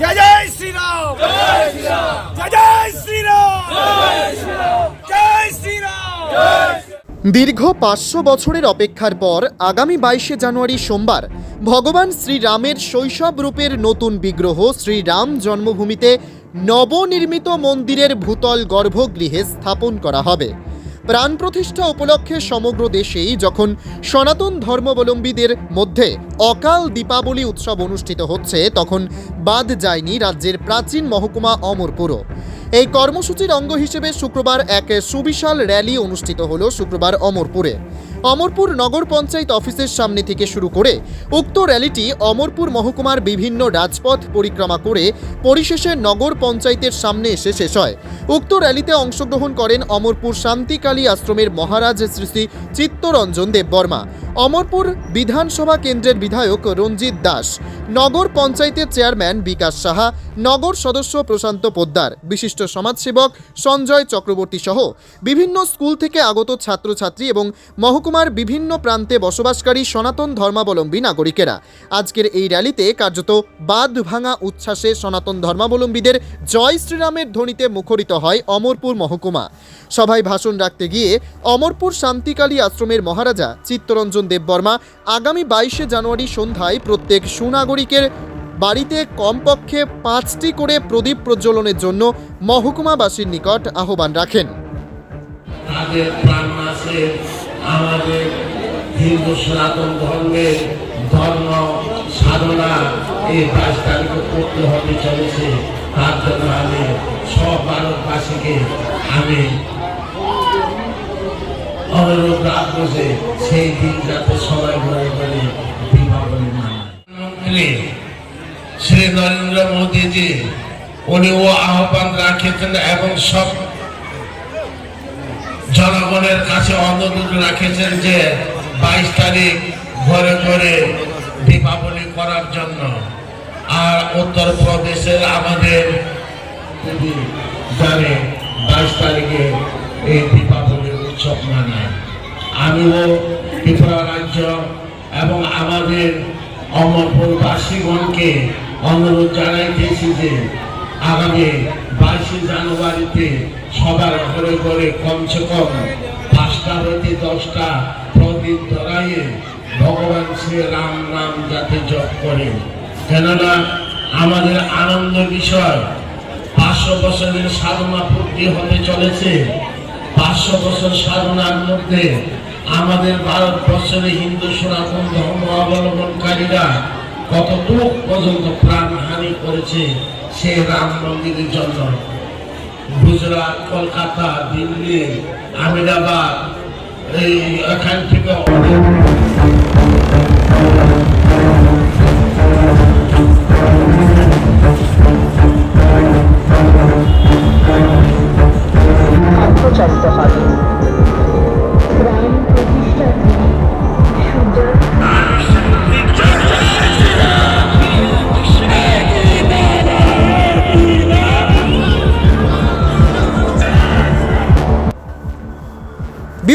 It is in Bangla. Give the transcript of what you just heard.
জয় জয় শ্রীরাম। জয় শ্রীরাম। জয় জয় শ্রীরাম। জয় শ্রীরাম। জয় শ্রীরাম। দীর্ঘ পাঁচশো বছরের অপেক্ষার পর আগামী বাইশে জানুয়ারি সোমবার ভগবান শ্রীরামের শৈশব রূপের নতুন বিগ্রহ শ্রীরাম জন্মভূমিতে নবনির্মিত মন্দিরের ভূতল গর্ভগৃহে স্থাপন করা হবে। প্রাণ প্রতিষ্ঠা উপলক্ষে সমগ্র দেশেই যখন সনাতন ধর্মাবলম্বীদের মধ্যে অকাল দীপাবলি উৎসব অনুষ্ঠিত হচ্ছে, তখন বাদ যায়নি রাজ্যের প্রাচীন মহকুমা অমরপুরও। এই কর্মসূচির অঙ্গ হিসেবে শুক্রবার এক সুবিশাল র্যালি অনুষ্ঠিত হল শুক্রবার অমরপুরে। অমরপুর নগর পঞ্চায়েত অফিসের সামনে থেকে শুরু করে উক্ত র্যালিটি অমরপুর মহকুমার বিভিন্ন রাজপথ পরিক্রমা করে পরিশেষে নগর পঞ্চায়েতের সামনে এসে শেষ হয়। উক্ত র্যালিতে অংশগ্রহণ করেন অমরপুর শান্তিকালী আশ্রমের মহারাজ শ্রী শ্রী চিত্তরঞ্জন দেববর্মা, অমরপুর বিধানসভা কেন্দ্রের বিধায়ক রঞ্জিত দাস, নগর পঞ্চায়েতের চেয়ারম্যান বিকাশ সাহা, নগর সদস্য প্রশান্ত পোদ্দার, বিশিষ্ট সমাজসেবক সঞ্জয় চক্রবর্তী সহ বিভিন্ন স্কুল থেকে আগত ছাত্রছাত্রী এবং মহকুমার বিভিন্ন প্রান্তে বসবাসকারী সনাতন ধর্মাবলম্বী নাগরিকেরা। আজকের এই র্যালিতে কার্যত বাদ ভাঙা উচ্ছ্বাসে সনাতন ধর্মাবলম্বীদের জয় শ্রীরামের ধ্বনিতে মুখরিত হয় অমরপুর মহকুমা। সভায় ভাষণ রাখতে গিয়ে অমরপুর শান্তিকালী আশ্রমের মহারাজা চিত্তরঞ্জন দেববর্মা আগামী বাইশে জানুয়ারি সন্ধ্যায় প্রত্যেক সুনাগরিকের বাড়িতে কমপক্ষে পাঁচটি করে প্রদীপ প্রজ্বলনের জন্য মহকুমাবাসীর নিকট আহ্বান রাখেন। আমাদের হিন্দু সনাতন ধর্মের ধর্ম, সাধনা এই তারিখে করতে হবে চলেছে। তার জন্য আমি সব ভারতবাসীকে আমি অনুরোধ রাখব যে সেই দিন যাতে সবাই ঘরে ঘরে দীপাবলি শ্রী নরেন্দ্র মোদীজি উনি ও আহ্বান রাখেছেন এবং সব জনগণের কাছে অনুরোধ রাখেছেন যে বাইশ তারিখ ঘরে ঘরে দীপাবলি করার জন্য। আর উত্তর প্রদেশের আমাদের জানে বাইশ তারিখে এই দীপাবলি উৎসব মানায়। আমিও ত্রিপুরা রাজ্য এবং আমাদের অমরপুরবাসীগণকে অনুরোধ জানাইতেছি যে আগামী বাইশে জানুয়ারিতে সবার ঘরে ঘরে কমসে কম পাঁচটা হইতে দশটা প্রদীপ ধরাইয়ে ভগবান শ্রী রাম নাম যাতে জপ করে। কেননা আমাদের আনন্দ বিষয়, পাঁচশো বছরের সাধনা পূর্তি হতে চলেছে। পাঁচশো বছর সাধনার মধ্যে আমাদের ভারতবর্ষের হিন্দু সনাতন ধর্ম অবলম্বনকারীরা কতটুক পর্যন্ত প্রাণহানি করেছে, সে রাম মন্দিরের জন্য। গুজরাট কলকাতা দিল্লি আহমেদাবাদ এই এখান থেকে